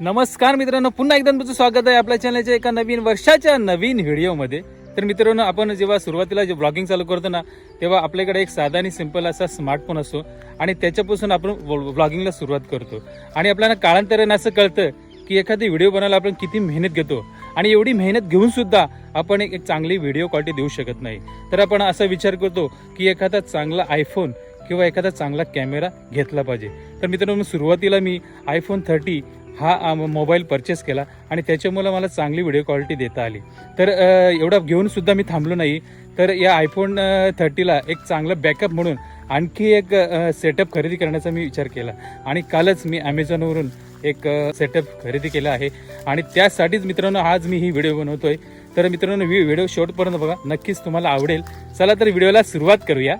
नमस्कार मित्रांनो पुन्हा एकदा तुमचं स्वागत आहे आपल्या चॅनलच्या एका नवीन वर्षाच्या नवीन व्हिडिओमध्ये. तर मित्रांनो आपण जेव्हा सुरुवातीला जे ब्लॉगिंग चालू करतो ना तेव्हा आपल्याकडे एक साधा आणि सिंपल असा स्मार्टफोन असतो आणि त्याच्यापासून आपण ब्लॉगिंगला सुरुवात करतो. आणि आपल्याला काळांतराने असं कळतं की एखादी व्हिडिओ बनवायला आपण किती मेहनत घेतो आणि एवढी मेहनत घेऊन सुद्धा आपण एक एक चांगली व्हिडिओ क्वालिटी देऊ शकत नाही. तर आपण असा विचार करतो की एखादा चांगला आयफोन किंवा एखादा चांगला कॅमेरा घेतला पाहिजे. तर मित्रांनो सुरुवातीला मी आयफोन थर्टी हा मोबाईल परचेस केला आणि त्याच्यामुळं मला चांगली व्हिडिओ क्वालिटी देता आली. तर एवढा घेऊनसुद्धा मी थांबलो नाही. तर या आयफोन थर्टीला एक चांगलं बॅकअप म्हणून आणखी एक सेटअप खरेदी करण्याचा मी विचार केला. आणि कालच मी ॲमेझॉनवरून एक सेटअप खरेदी केला आहे. आणि त्यासाठीच मित्रांनो आज मी ही व्हिडिओ बनवतोय. तर मित्रांनो व्हिडिओ शेवटपर्यंत बघा. नक्कीच तुम्हाला आवडेल. चला तर व्हिडिओला सुरुवात करूया.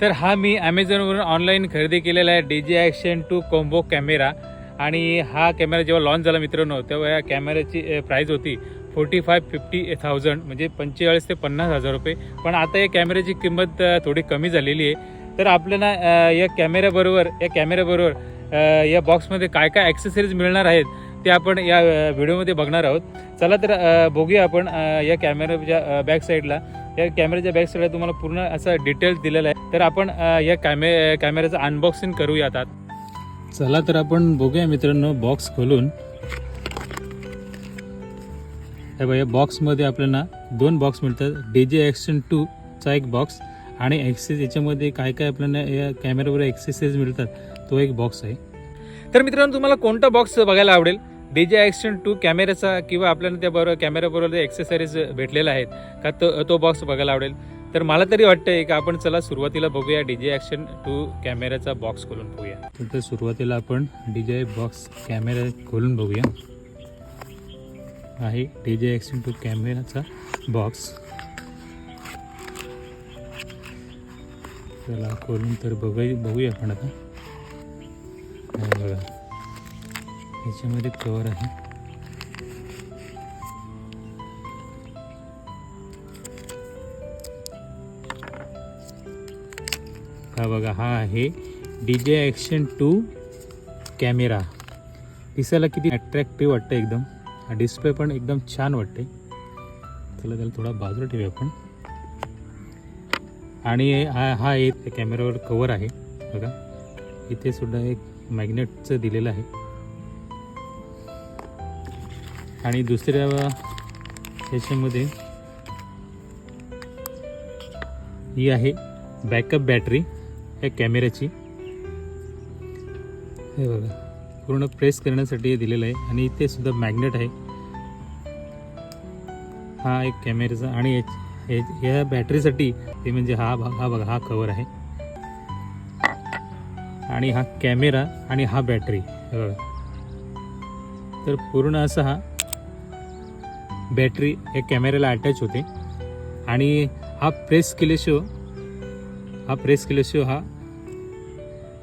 तर हा मी ॲमेझॉनवरून ऑनलाईन खरेदी केलेला आहे. D J action to combo camera आणि हा कॅमेरा जेव्हा लॉन्च झाला मित्रांनो तेव्हा या कॅमेऱ्याची प्राईज होती फोर्टी फाय फिफ्टी थाउजंड म्हणजे पंचेचाळीस ते पन्नास हजार रुपये. पण आता या कॅमेऱ्याची किंमत थोडी कमी झालेली आहे. तर आपल्याला या कॅमेऱ्याबरोबर या कॅमेऱ्याबरोबर या बॉक्समध्ये काय काय ॲक्सेसरीज मिळणार आहेत ते आपण या व्हिडिओमध्ये बघणार आहोत. चला तर बघूया आपण या कॅमेऱ्याच्या बॅक साईडला या कॅमेऱ्याच्या बॅक साईडला तुम्हाला पूर्ण असं डिटेल्स दिलेला आहे. तर आपण या कॅमे कॅमेऱ्याचं अनबॉक्सिंग करूया आता. चला तर आपण बघूया मित्रांनो बॉक्स खोलून. हे बघा या बॉक्समध्ये आपल्याला दोन बॉक्स मिळतात. डी जे ॲक्शन टूचा एक बॉक्स आणि एक्सेस याच्यामध्ये काय काय आपल्याला या कॅमेऱ्यावर ॲक्सेसेस मिळतात तो एक बॉक्स आहे. तर मित्रांनो तुम्हाला कोणता बॉक्स बघायला आवडेल? डी जे ॲक्शन टू कॅमेऱ्याचा किंवा आपल्याला त्याबरोबर कॅमेऱ्याबरोबर एक्सेसरीज भेटलेला आहेत का तो तो बॉक्स बघायला आवडेल? तर मला तरी वाटतंय का आपण चला सुरुवातीला बघूया डी जे ॲक्शन टू कॅमेऱ्याचा बॉक्स खोलून बघूया. तर सुरुवातीला आपण डी जे बॉक्स कॅमेरा खोलून बघूया. आहे डी जे ॲक्शन टू कॅमेराचा बॉक्स. चला खोलून तर बघू बघूया आपण आता. बघा याच्यामध्ये कवर आहे. हा बघा हा आहे D J action to camera दिसायला किती अट्रॅक्टिव्ह वाटतं एकदम. हा डिस्प्ले पण एकदम छान वाटते त्याला त्याला थोडा बाजूला ठेवूया आपण. आणि हा हा एक कॅमेरावर कॅमेऱ्यावर कवर आहे. बघा इथे सुद्धा एक मॅग्नेटचं दिलेलं आहे. आणि दुसऱ्या ह्याच्यामध्ये ही आहे बॅकअप बॅटरी या कॅमेऱ्याची. हे बघा पूर्ण प्रेस करण्यासाठी हे दिलेलं आहे आणि इथे सुद्धा मॅग्नेट आहे. हा एक कॅमेऱ्याचा आणि याच- या बॅटरीसाठी ते म्हणजे हा भाग हा बघा हा कवर आहे. आणि हा कॅमेरा आणि हा बॅटरी हे बघा. तर पूर्ण असा हा बॅटरी या कॅमेऱ्याला अटॅच होते. आणि हा प्रेस केल्याशिवाय हा प्रेस केल्याशिवाय हा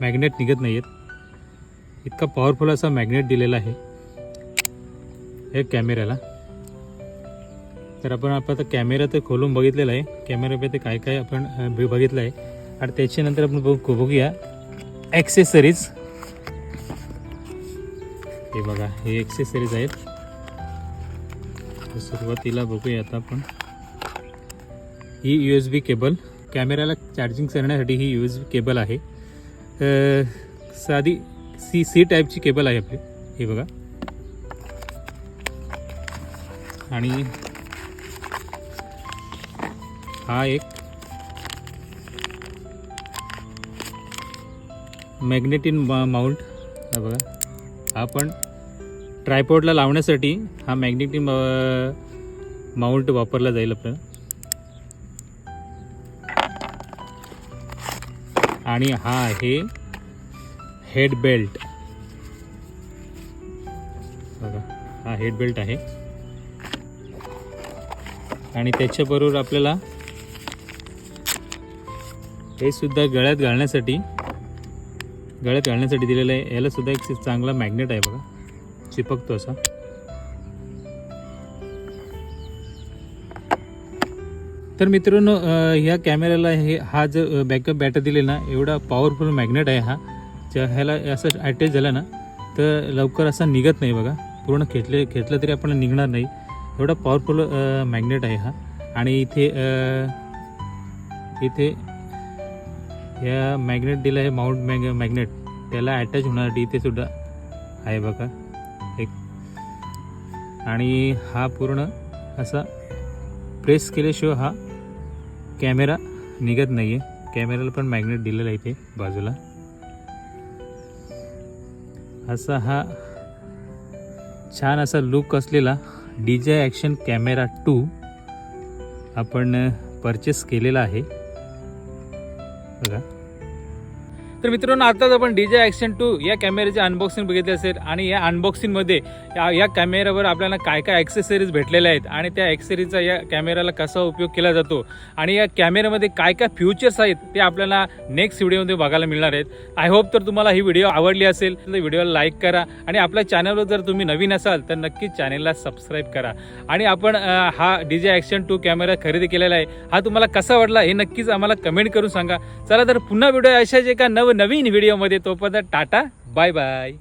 मॅग्नेट निघत नाही आहेत इतका पॉवरफुल असा मॅग्नेट दिलेला आहे. या कॅमेऱ्याला. तर आपण आपण आता कॅमेरा तर खोलून बघितलेला आहे. कॅमेऱ्यामध्ये काय काय आपण बघितलं आहे. आणि त्याच्यानंतर आपण बघू बघूया ॲक्सेसरीज हे बघा हे ॲक्सेसरीज आहेत. सुरुवातीला बघूया आता आपण. ही यू एस बी केबल कॅमेऱ्याला चार्जिंग करण्यासाठी ही यू एस केबल आहे. साधी सी सी टाईपची केबल आहे आपली. हे बघा. आणि हा एक मॅग्नेटिन माउंट हा बघा. हा पण ट्रायपॉडला लावण्यासाठी हा मॅग्नेटिन माउंट वापरला जाईल आपल्याला. आणि हा आहे हेड बेल्ट बघा हा हेड बेल्ट आहे. आणि त्याच्याबरोबर आपल्याला हे सुद्धा गळ्यात घालण्यासाठी गळ्यात घालण्यासाठी दिलेलं आहे. याला सुद्धा एक चांगला मॅग्नेट आहे बघा. चिपकतो असा. तर मित्रांनो ह्या कॅमेऱ्याला हे हा जो बॅकअप बॅटरी दिले ना एवढा पॉवरफुल मॅग्नेट आहे हा. ज्या ह्याला असं अटॅच झाला ना तर लवकर असा निघत नाही बघा. पूर्ण खेचले खेचलं तरी आपण निघणार नाही. एवढा पॉवरफुल मॅग्नेट आहे हा. आणि इथे इथे या मॅग्नेट दिलं आहे माउंट मॅग मॅग्नेट त्याला अटॅच होण्यासाठी इथे सुद्धा. आहे बघा. एक. आणि हा पूर्ण असा प्रेस केल्याशिवाय हा कॅमेरा निघत नाही आहे कॅमेऱ्याला पण मॅग्नेट दिलेला आहे इथे बाजूला. असा हा छान असा लुक असलेला D J action camera two आपण परचेस केलेला आहे. बघा. तर मित्रांनो आताच आपण डी जे ॲक्शन टू या कॅमेऱ्याचे अनबॉक्सिंग बघितले असेल आणि या अनबॉक्सिंगमध्ये या या कॅमेऱ्यावर आपल्याला काय काय ॲक्सेसरीज भेटलेल्या आहेत आणि त्या ॲक्सेसरीजचा या कॅमेऱ्याला कसा उपयोग केला जातो आणि या कॅमेऱ्यामध्ये काय काय फ्युचर्स आहेत ते आपल्याला नेक्स्ट व्हिडिओमध्ये बघायला मिळणार आहेत. आय होप तर तुम्हाला ही व्हिडिओ आवडली असेल तर व्हिडिओला लाईक करा आणि आपल्या चॅनलवर जर तुम्ही नवीन असाल तर नक्कीच चॅनलला सबस्क्राईब करा. आणि आपण हा D J action to camera खरेदी केलेला आहे. हा तुम्हाला कसा वाटला हे नक्कीच आम्हाला कमेंट करून सांगा. चला तर पुन्हा व्हिडिओ अशाच एका नव नवीन व्हिडिओमध्ये तोपर्यंत टाटा बाय बाय.